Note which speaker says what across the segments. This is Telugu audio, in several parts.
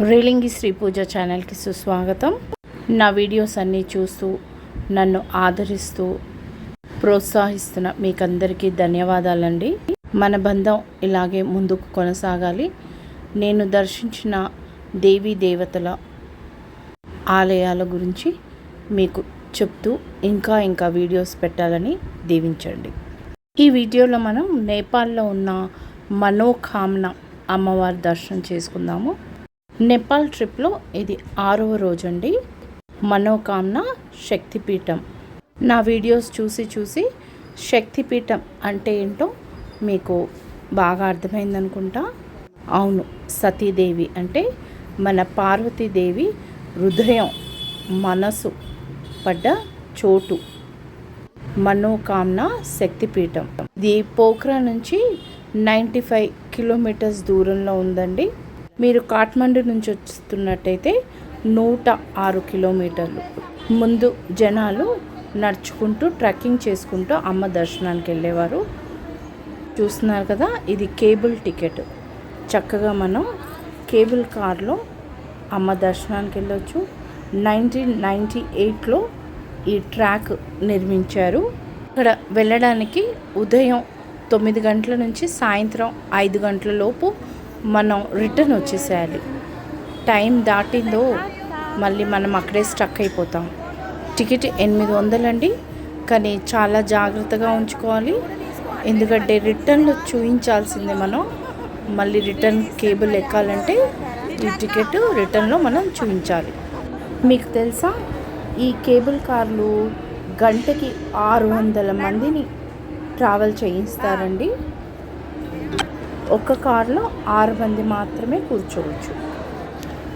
Speaker 1: రేలింగి శ్రీ పూజ ఛానల్కి సుస్వాగతం. నా వీడియోస్ అన్నీ చూస్తూ నన్ను ఆదరిస్తూ ప్రోత్సహిస్తున్న మీకందరికీ ధన్యవాదాలండి. మన బంధం ఇలాగే ముందుకు కొనసాగాలి. నేను దర్శించిన దేవీ దేవతల ఆలయాల గురించి మీకు చెప్తూ ఇంకా ఇంకా వీడియోస్ పెట్టాలని దీవించండి. ఈ వీడియోలో మనం నేపాల్లో ఉన్న మనోకామన అమ్మవారి దర్శనం చేసుకుందాము. నేపాల్ ట్రిప్లో ఇది ఆరవ రోజు అండి శక్తిపీఠం. నా వీడియోస్ చూసి చూసి శక్తిపీఠం అంటే ఏంటో మీకు బాగా అర్థమైందనుకుంటా? అవును సతీదేవి అంటే మన పార్వతీదేవి హృదయం మనసు పడ్డ చోటు. మనోకామన శక్తిపీఠం. ఇది పోఖ్రా నుంచి నైంటీ ఫైవ్ కిలోమీటర్స్ దూరంలో ఉందండి. మీరు కాఠ్మండు నుంచి వస్తున్నట్టయితే నూట ఆరు కిలోమీటర్లు. ముందు జనాలు నడుచుకుంటూ ట్రెక్కింగ్ చేసుకుంటూ అమ్మ దర్శనానికి వెళ్ళేవారు. చూస్తున్నారు కదా ఇది కేబుల్ టికెట్. చక్కగా మనం కేబుల్ కార్లో అమ్మ దర్శనానికి వెళ్ళొచ్చు. నైన్టీన్ నైంటీ ఎయిట్లో ఈ ట్రాక్ నిర్మించారు. ఇక్కడ వెళ్ళడానికి ఉదయం తొమ్మిది గంటల నుంచి సాయంత్రం ఐదు గంటల లోపు మనం రిటర్న్ వచ్చేసేయాలి. టైం దాటిందో మళ్ళీ మనం అక్కడే స్టక్ అయిపోతాం. టికెట్ ఎనిమిది వందలండి. కానీ చాలా జాగ్రత్తగా ఉంచుకోవాలి. ఎందుకంటే రిటర్న్లో చూపించాల్సిందే మనం. మళ్ళీ రిటర్న్ కేబుల్ ఎక్కాలంటే ఈ టికెట్ రిటర్న్లో మనం చూపించాలి మీకు తెలుసా? ఈ కేబుల్ కార్లు గంటకి ఆరు వందల మందిని ట్రావెల్ చేయిస్తారండి. ఒక కారులో ఆరు మంది మాత్రమే కూర్చోవచ్చు.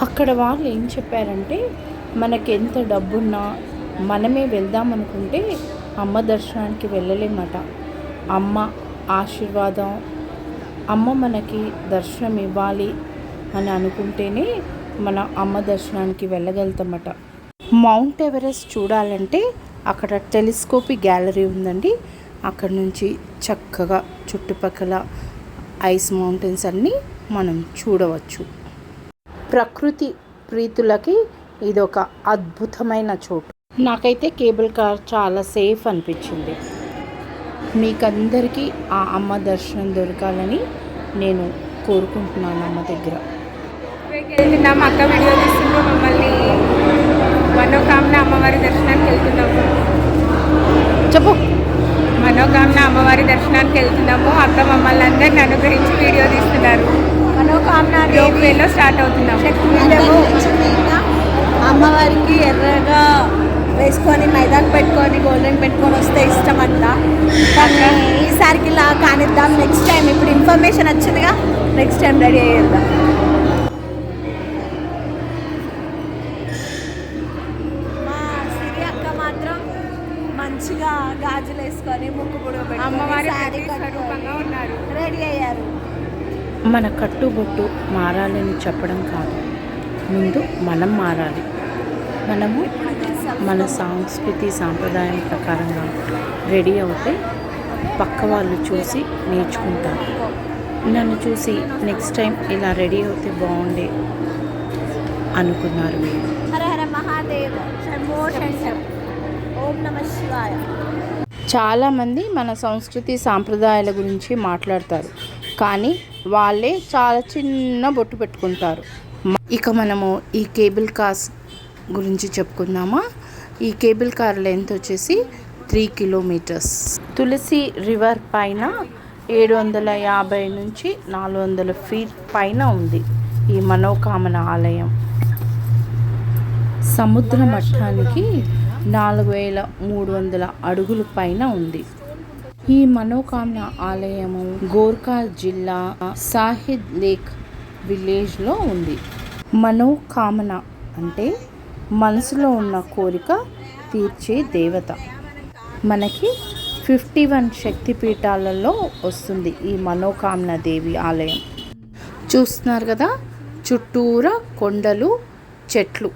Speaker 1: అక్కడ వాళ్ళు ఏం చెప్పారంటే మనకి ఎంత డబ్బున్నా మనమే వెళ్దాం అనుకుంటే అమ్మ దర్శనానికి వెళ్ళలేమట. అమ్మ ఆశీర్వాదం అమ్మ మనకి దర్శనం ఇవ్వాలి అని అనుకుంటేనే మన అమ్మ దర్శనానికి వెళ్ళగలుగుతామట. మౌంట్ ఎవరెస్ట్ చూడాలంటే అక్కడ టెలిస్కోపీ గ్యాలరీ ఉందండి. అక్కడ నుంచి చక్కగా చుట్టుపక్కల ఐస్ మౌంటైన్స్ అన్నీ మనం చూడవచ్చు. ప్రకృతి ప్రీతులకి ఇది ఒక అద్భుతమైన చోటు. నాకైతే కేబుల్ కార్ చాలా సేఫ్ అనిపించింది. మీకందరికీ ఆ అమ్మ దర్శనం దొరకాలని నేను కోరుకుంటున్నాను అమ్మ దగ్గర.
Speaker 2: అక్క వీడియో తీస్తుంటే మమ్మల్ని మనోకామన అమ్మవారి దర్శనానికి వెళ్తున్నాము
Speaker 1: చెప్పు.
Speaker 2: మనోకామన అమ్మవారి దర్శనానికి వెళ్తున్నాము. అక్క మమ్మల్ని అందరిని అనుగ్రహించి వీడియో తీస్తున్నారు.
Speaker 3: మనోకామన
Speaker 2: రోప్వేలో స్టార్ట్ అవుతున్నాము.
Speaker 3: అమ్మవారికి ఎర్రగా వేసుకొని మైదాకు పెట్టుకొని గోల్డెన్ పెట్టుకొని వస్తే ఇష్టం అంట ఈసారికి ఇలా కానిద్దాం. నెక్స్ట్ టైం ఇప్పుడు ఇన్ఫర్మేషన్ వచ్చిందిగా నెక్స్ట్ టైం రెడీ అయ్యేద్దాం. రెడీ అయ్యారు.
Speaker 1: మన కట్టుబొట్టు మారాలని చెప్పడం కాదు. ముందు మనం మారాలి. మనము మన సంస్కృతి సాంప్రదాయం ప్రకారంగా రెడీ అవుతే పక్క వాళ్ళు చూసి నేర్చుకుంటారు. నన్ను చూసి నెక్స్ట్ టైం ఇలా రెడీ అవుతే బాగుండే అనుకున్నారు మీరు.
Speaker 3: హర హర మహాదేవ్. ఓం నమ శివాయ.
Speaker 1: చాలామంది మన సంస్కృతి సాంప్రదాయాల గురించి మాట్లాడతారు. కానీ వాళ్ళే చాలా చిన్న బొట్టు పెట్టుకుంటారు. ఇక మనము ఈ కేబుల్ కార్స్ గురించి చెప్పుకుందామా? ఈ కేబుల్ కార్ లెంత్ వచ్చేసి త్రీ కిలోమీటర్స్. తులసి రివర్ పైన ఏడు వందల యాభై నుంచి నాలుగు వందల ఫీట్ పైన ఉంది ఈ మనోకామన ఆలయం. సముద్ర మట్టానికి నాలుగు వేల మూడు వందల అడుగుల పైన ఉంది. ఈ మనోకామన ఆలయము గోర్ఖా జిల్లా సాహిద్ లేక్ విలేజ్లో ఉంది. మనోకామన అంటే మనసులో ఉన్న కోరిక తీర్చే దేవత. మనకి ఫిఫ్టీ వన్ శక్తిపీఠాలలో వస్తుంది ఈ మనోకామన దేవి ఆలయం. చూస్తున్నారు కదా? చుట్టూరా కొండలు చెట్లు.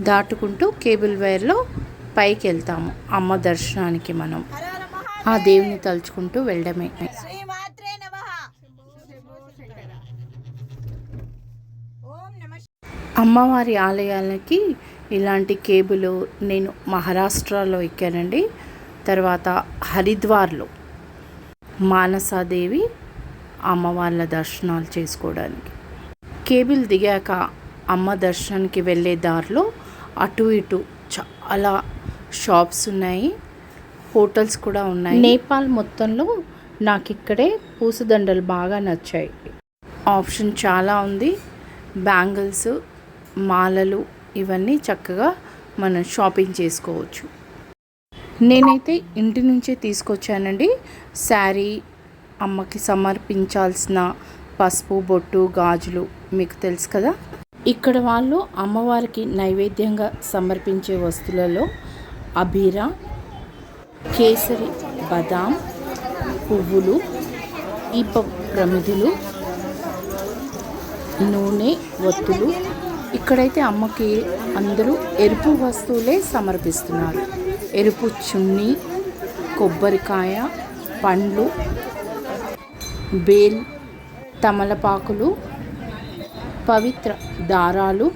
Speaker 1: దాటుకుంటూ కేబుల్ వైర్లో పైకి వెళ్తాము. అమ్మ దర్శనానికి మనం. ఆ దేవుని తలుచుకుంటూ వెళ్ళడమే. అమ్మవారి ఆలయాలకి ఇలాంటి కేబుల్ నేను మహారాష్ట్రలో ఎక్కానండి. తర్వాత హరిద్వార్లో మానసాదేవి అమ్మవార్ల దర్శనాలు చేసుకోవడానికి. కేబుల్ దిగాక అమ్మ దర్శనానికి వెళ్ళే దారిలో అటు ఇటు చాలా షాప్స్ ఉన్నాయి హోటల్స్ కూడా ఉన్నాయి. నేపాల్ మొత్తంలో నాకు ఇక్కడే పూసదండలు బాగా నచ్చాయి. ఆప్షన్ చాలా ఉంది. బ్యాంగిల్స్ మాలలు ఇవన్నీ చక్కగా మనం షాపింగ్ చేసుకోవచ్చు. నేనైతే ఇంటి నుంచే తీసుకొచ్చానండి. శారీ అమ్మకి సమర్పించాల్సిన పసుపు బొట్టు గాజులు మీకు తెలుసు కదా? ఇక్కడ వాళ్ళు అమ్మవారికి నైవేద్యంగా సమర్పించే వస్తువులలో అబీర కేసరి బదాం పువ్వులు ఈప ప్రమిదులు నూనె ఒత్తులు ఇక్కడైతే అమ్మకి అందరూ ఎరుపు వస్తువులే సమర్పిస్తున్నారు. ఎరుపు చున్నీ కొబ్బరికాయ పండ్లు బేల్ తమలపాకులు పవిత్ర దారాలు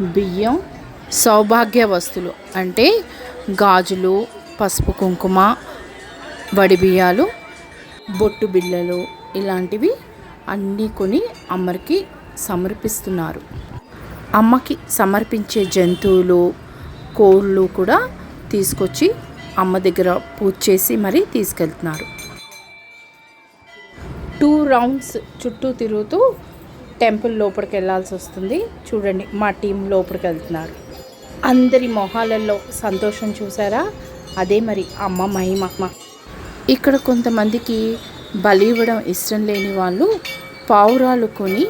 Speaker 1: బియ్యం సౌభాగ్య వస్తువులు అంటే గాజులు పసుపు కుంకుమ వడి బియ్యాలు బొట్టు బిళ్ళలు ఇలాంటివి అన్నీ కొని అమ్మకి సమర్పిస్తున్నారు. అమ్మకి సమర్పించే జంతువులు కోళ్ళు కూడా తీసుకొచ్చి అమ్మ దగ్గర పూజ చేసి మరీ తీసుకెళ్తున్నారు. టూ రౌండ్స్ చుట్టూ తిరుగుతూ టెంపుల్ లోపలికి వెళ్ళాల్సి వస్తుంది. చూడండి మా టీం లోపలికి వెళ్తున్నారు. అందరి మొహాలలో సంతోషం చూసారా? అదే మరి అమ్మ మహిమ. ఇక్కడ కొంతమందికి బలి ఇవ్వడం ఇష్టం లేని వాళ్ళు పావురాలు కొని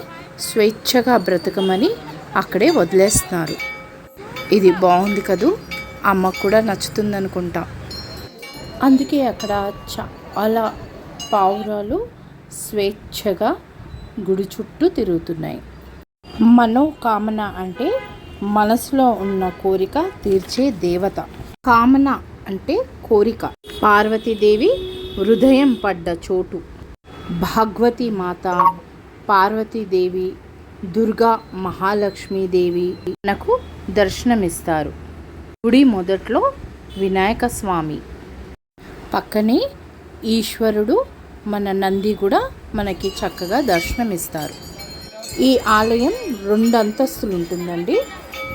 Speaker 1: స్వేచ్ఛగా బ్రతకమని అక్కడే వదిలేస్తున్నారు. ఇది బాగుంది కదూ? అమ్మకు కూడా నచ్చుతుంది అనుకుంటా అందుకే అక్కడ చాలా పావురాలు స్వేచ్ఛగా గుడి చుట్టూ తిరుగుతున్నాయి. మనోకామన అంటే మనసులో ఉన్న కోరిక తీర్చే దేవత. కామన అంటే కోరిక. పార్వతీదేవి హృదయం పడ్డ చోటు. భాగవతి మాత పార్వతీదేవి దుర్గా మహాలక్ష్మీదేవి మనకు దర్శనమిస్తారు. గుడి మొదట్లో వినాయక స్వామి. పక్కనే ఈశ్వరుడు మన నంది కూడా మనకి చక్కగా దర్శనమిస్తారు. ఈ ఆలయం రెండు అంతస్తులు ఉంటుందండి.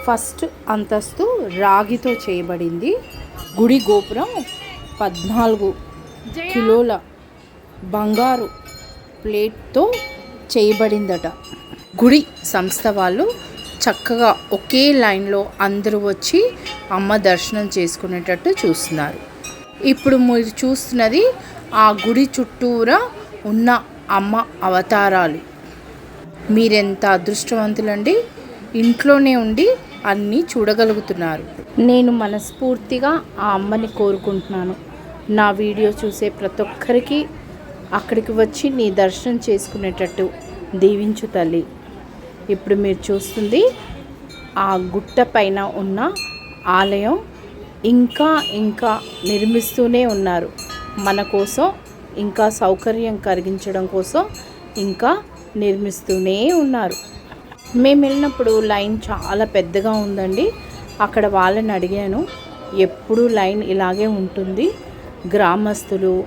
Speaker 1: ఫస్ట్ అంతస్తు రాగితో చేయబడింది. గుడి గోపురం పద్నాలుగు కిలోల బంగారు ప్లేట్తో చేయబడిందట. గుడి సంస్థ వాళ్ళు చక్కగా ఒకే లైన్లో అందరూ వచ్చి అమ్మ దర్శనం చేసుకునేటట్టు చూస్తున్నారు. ఇప్పుడు మీరు చూస్తున్నది ఆ గుడి చుట్టూరా ఉన్న అమ్మ అవతారాలు. మీరెంత అదృష్టవంతులండి? ఇంట్లోనే ఉండి అన్నీ చూడగలుగుతున్నారు. నేను మనస్ఫూర్తిగా ఆ అమ్మని కోరుకుంటున్నాను. నా వీడియో చూసే ప్రతి ఒక్కరికి అక్కడికి వచ్చి నీ దర్శనం చేసుకునేటట్టు దీవించు తల్లి. ఇప్పుడు మీరు చూస్తుంది ఆ గుట్ట పైన ఉన్న ఆలయం ఇంకా ఇంకా నిర్మిస్తూనే ఉన్నారు. మన కోసం ఇంకా సౌకర్యం కలిగించడం కోసం ఇంకా నిర్మిస్తూనే ఉన్నారు. మేము వెళ్ళినప్పుడు లైన్ చాలా పెద్దగా ఉందండి. అక్కడ వాళ్ళని అడిగాను ఎప్పుడు లైన్ ఇలాగే ఉంటుంది? గ్రామస్తులు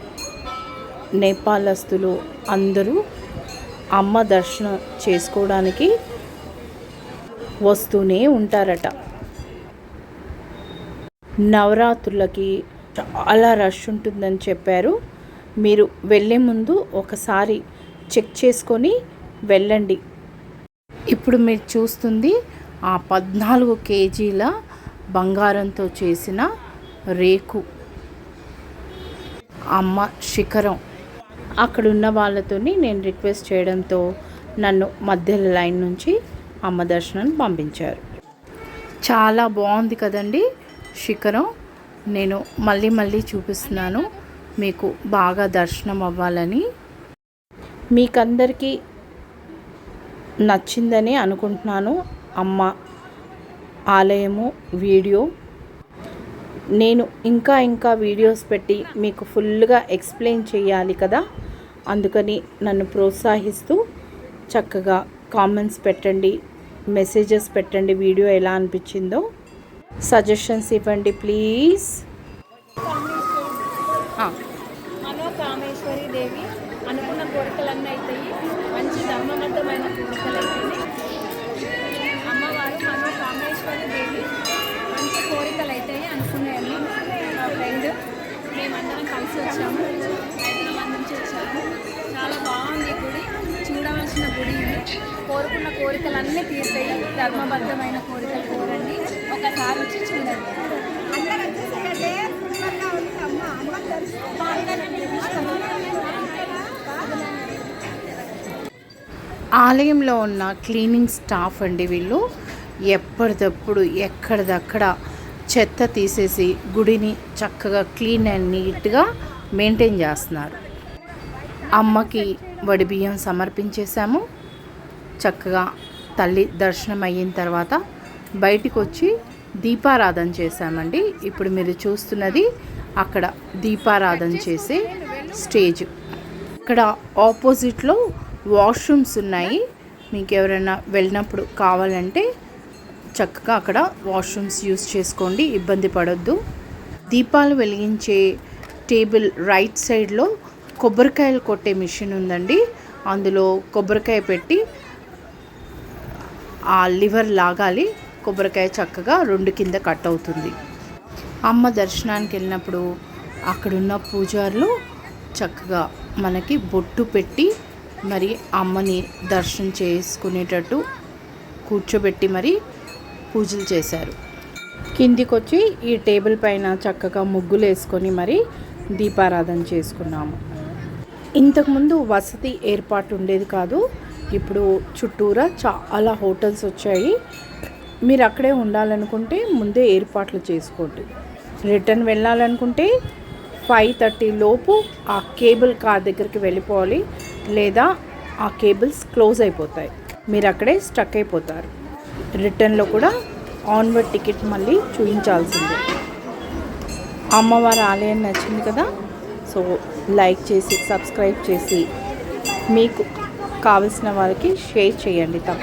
Speaker 1: నేపాలస్తులు అందరూ అమ్మ దర్శనం చేసుకోవడానికి వస్తూనే ఉంటారట. నవరాత్రులకి చాలా రష్ ఉంటుందని చెప్పారు. మీరు వెళ్ళే ముందు ఒకసారి చెక్ చేసుకొని వెళ్ళండి. ఇప్పుడు మీరు చూస్తుంది ఆ పద్నాలుగు కేజీల బంగారంతో చేసిన రేకు. అమ్మ శిఖరం. అక్కడ ఉన్న వాళ్ళతోని నేను రిక్వెస్ట్ చేయడంతో నన్ను మధ్యలో లైన్ నుంచి అమ్మ దర్శనం పంపించారు. చాలా బాగుంది కదండి శిఖరం. నేను మళ్ళీ మళ్ళీ చూపిస్తున్నాను. మీకు బాగా దర్శనం అవ్వాలని మీకందరికీ నచ్చిందని అనుకుంటున్నాను. అమ్మ ఆలయము వీడియో. నేను ఇంకా ఇంకా వీడియోస్ పెట్టి మీకు ఫుల్గా ఎక్స్ప్లెయిన్ చేయాలి కదా. అందుకని నన్ను ప్రోత్సహిస్తూ చక్కగా కామెంట్స్ పెట్టండి మెసేజెస్ పెట్టండి వీడియో ఎలా అనిపించిందో. సజెషన్స్ ఇవ్వండి ప్లీజ్.
Speaker 3: మనోకామేశ్వరి దేవి అనుకున్న కోరికలన్నీ అవుతాయి మంచి ధర్మబద్ధమైన కోరికలు అవుతాయి అమ్మవారు మనోకామేశ్వరి దేవి మంచి కోరికలు అవుతాయి అనుకునేవన్నీ మా ఫ్రెండ్. మేమందరం కలిసి వచ్చాము. హైదరాబాద్ నుంచి వచ్చాము. చాలా బాగుంది గుడి. చూడవలసిన గుడి ఇది. కోరుకున్న కోరికలన్నీ తీరుతాయి. ధర్మబద్ధమైన కోరికలు కోరండి.
Speaker 1: ఆలయంలో ఉన్న క్లీనింగ్ స్టాఫ్ అండి వీళ్ళు. ఎప్పటికప్పుడు ఎక్కడిదక్కడ చెత్త తీసేసి గుడిని చక్కగా క్లీన్ అండ్ నీట్గా మెయింటైన్ చేస్తున్నారు. అమ్మకి వడి బియ్యం సమర్పించేశాము. చక్కగా తల్లి దర్శనం అయిన తర్వాత బయటికి వచ్చి దీపారాధన చేశామండి. ఇప్పుడు మీరు చూస్తున్నది అక్కడ దీపారాధన చేసే స్టేజ్. ఇక్కడ ఆపోజిట్లో వాష్రూమ్స్ ఉన్నాయి. మీకు ఎవరైనా వెళ్ళినప్పుడు కావాలంటే చక్కగా అక్కడ వాష్రూమ్స్ యూస్ చేసుకోండి ఇబ్బంది పడొద్దు. దీపాలు వెలిగించే టేబుల్ రైట్ సైడ్లో కొబ్బరికాయలు కొట్టే మిషన్ ఉందండి. అందులో కొబ్బరికాయ పెట్టి ఆ లివర్ లాగాలి. కొబ్బరికాయ చక్కగా రెండు కింద కట్ అవుతుంది. అమ్మ దర్శనానికి వెళ్ళినప్పుడు అక్కడున్న పూజారులు చక్కగా మనకి బొట్టు పెట్టి మరి అమ్మని దర్శనం చేసుకునేటట్టు కూర్చోబెట్టి మరి పూజలు చేశారు. కిందికి వచ్చి ఈ టేబుల్ పైన చక్కగా ముగ్గులు వేసుకొని మరి దీపారాధన చేసుకున్నాము. ఇంతకుముందు వసతి ఏర్పాటు ఉండేది కాదు ఇప్పుడు చుట్టూరా చాలా హోటల్స్ వచ్చాయి. మీరు అక్కడే ఉండాలనుకుంటే ముందే ఏర్పాట్లు చేసుకోండి. రిటర్న్ వెళ్ళాలనుకుంటే ఫైవ్ థర్టీ లోపు ఆ కేబుల్ కార్ దగ్గరికి వెళ్ళిపోవాలి లేదా ఆ కేబుల్స్ క్లోజ్ అయిపోతాయి. మీరు అక్కడే స్టక్ అయిపోతారు. రిటర్న్లో కూడా ఆన్వర్డ్ టికెట్ మళ్ళీ చూపించాల్సిందే. అమ్మవారి ఆలయం నచ్చింది కదా? సో లైక్ చేసి సబ్స్క్రైబ్ చేసి మీకు కావలసిన వారికి షేర్ చేయండి తప్ప